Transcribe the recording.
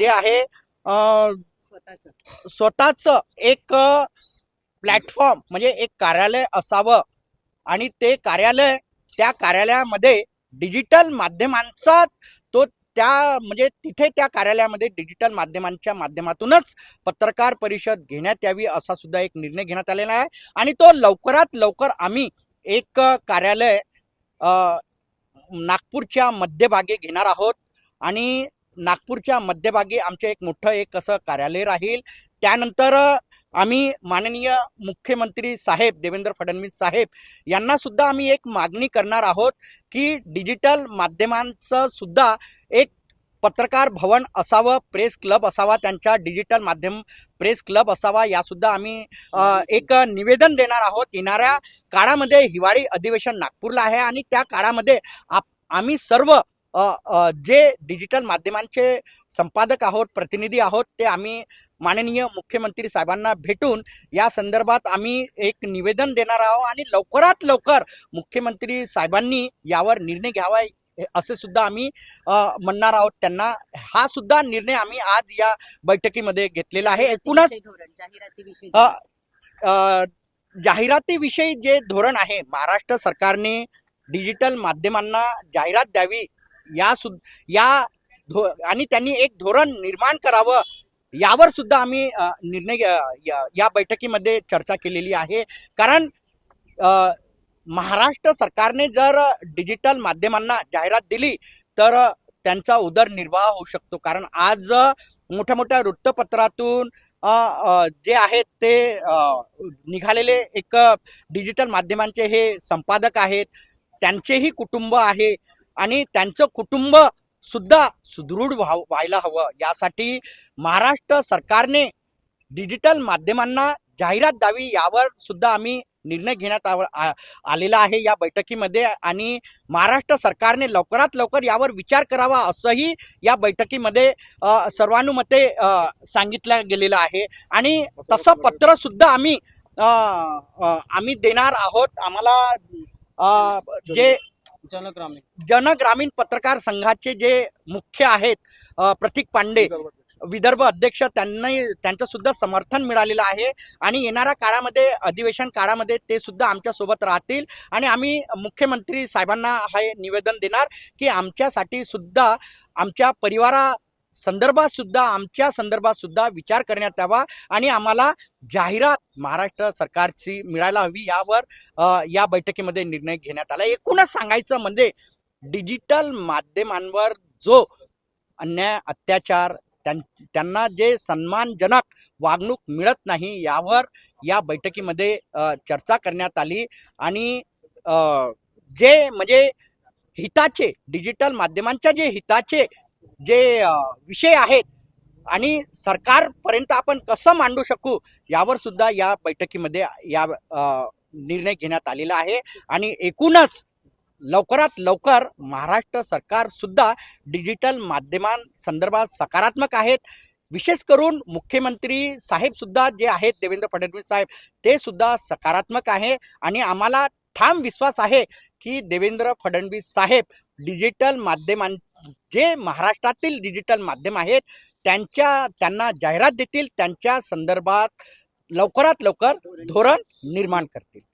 जे आहे स्वतःच एक प्लॅटफॉर्म म्हणजे एक कार्यालय असावं आणि ते कार्यालय त्या कार्यालयामध्ये डिजिटल माध्यमांचा तो त्या म्हणजे तिथे त्या कार्यालयामध्ये डिजिटल माध्यमांच्या माध्यमातूनच पत्रकार परिषद घेण्यात यावी असा सुद्धा एक निर्णय घेण्यात आलेला आहे. आणि तो लवकरात लवकर आम्ही एक कार्यालय नागपूरच्या मध्यभागी घेणार आहोत. आणि नागपूरच्या मध्यभागी आमचे एक मोठं एक असं कार्यालय राहील. त्यानंतर आम्ही माननीय मुख्यमंत्री साहेब देवेंद्र फडणवीस साहेब यांना सुद्धा आम्ही एक मागणी करणार आहोत की डिजिटल माध्यमांचं सुद्धा एक पत्रकार भवन असावं प्रेस क्लब असावा त्यांच्या डिजिटल माध्यम प्रेस क्लब असावा यासुद्धा आम्ही एक निवेदन देणार आहोत. येणाऱ्या काळामध्ये हिवाळी अधिवेशन नागपूरला आहे आणि त्या काळामध्ये आप आम्ही सर्व जे डिजिटल माध्यमांचे संपादक आहोत प्रतिनिधी आहोत ते आम्ही माननीय मुख्यमंत्री साहेबांना भेटून या संदर्भात आम्ही एक निवेदन देणार आहोत आणि लवकरात लवकर मुख्यमंत्री साहेबांनी यावर निर्णय घ्यावा असे सुद्धा आम्ही म्हणणार आहोत. त्यांना हा सुद्धा निर्णय आम्ही आज या बैठकीमध्ये घेतलेला आहे. एकूणच जाहिरातीविषयी जे धोरण आहे महाराष्ट्र सरकारने डिजिटल माध्यमांना जाहिरात द्यावी या सुद या धो आणि त्यांनी एक धोरण निर्माण करावं यावर सुद्धा आम्ही निर्णय या- या बैठकीमध्ये चर्चा केलेली आहे. कारण महाराष्ट्र सरकारने जर डिजिटल माध्यमांना जाहिरात दिली तर त्यांचा उदरनिर्वाह होऊ शकतो. कारण आज मोठ्या मोठ्या वृत्तपत्रातून जे आहेत ते निघालेले एक डिजिटल माध्यमांचे हे संपादक आहेत. त्यांचेही कुटुंब आहे. आणि त्यांचं कुटुंब सुद्धा सुदृढ व्हाव व्हायला हवं. यासाठी महाराष्ट्र सरकारने डिजिटल माध्यमांना जाहिरात द्यावी यावर सुद्धा आम्ही निर्णय घेण्यात आव- आ- आलेला आहे या बैठकीमध्ये आणि महाराष्ट्र सरकारने लवकरात लवकर यावर विचार करावा असंही या बैठकीमध्ये सर्वानुमते सांगितलं गेलेलं आहे. आणि तसं पत्र सुद्धा आम्ही आम्ही देणार आहोत. आम्हाला जे जनग्रामीण. जनग्रामीण पत्रकार संघाचे जे मुख्य आहेत प्रतीक पांडे विदर्भ अध्यक्ष. त्यांनाही त्यांचं सुद्धा समर्थन मिळालेलं आहे. आणि येणाऱ्या काळामध्ये अधिवेशन काळामध्ये ते सुद्धा आमच्यासोबत राहतील. आणि आम्ही मुख्यमंत्री साहेबांना हे निवेदन देणार की आमच्यासाठी सुद्धा आमच्या परिवारा संदर्भात सुद्धा आमच्या संदर्भात सुद्धा विचार करण्यात यावा आणि आम्हाला जाहिरात महाराष्ट्र सरकारची मिळायला हवी यावर या बैठकीमध्ये निर्णय घेण्यात आला. एकूणच सांगायचं म्हणजे डिजिटल माध्यमांवर जो अन्याय अत्याचार त्यां- त्यांना जे सन्मानजनक वागणूक मिळत नाही यावर या बैठकीमध्ये चर्चा करण्यात आली आणि जे म्हणजे हिताचे डिजिटल माध्यमांच्या जे हिताचे जे विषय आहेत आणि सरकारपर्यंत आपण कसं मांडू शकू यावर सुद्धा या बैठकीमध्ये या निर्णय घेण्यात आलेला आहे. आणि एकूणच लवकरात लवकर महाराष्ट्र सरकार सुद्धा डिजिटल माध्यमांसंदर्भात सकारात्मक आहेत. विशेष करून मुख्यमंत्री साहेब सुद्धा जे आहेत देवेंद्र फडणवीस साहेब ते सुद्धा सकारात्मक आहे. आणि आम्हाला ठाम विश्वास आहे की देवेंद्र फडणवीस साहेब डिजिटल माध्यमां जे महाराष्ट्रातील डिजिटल माध्यम आहेत त्यांच्या त्यांना जाहिरात देतील त्यांच्या संदर्भात लवकरात लवकर धोरण निर्माण करतील.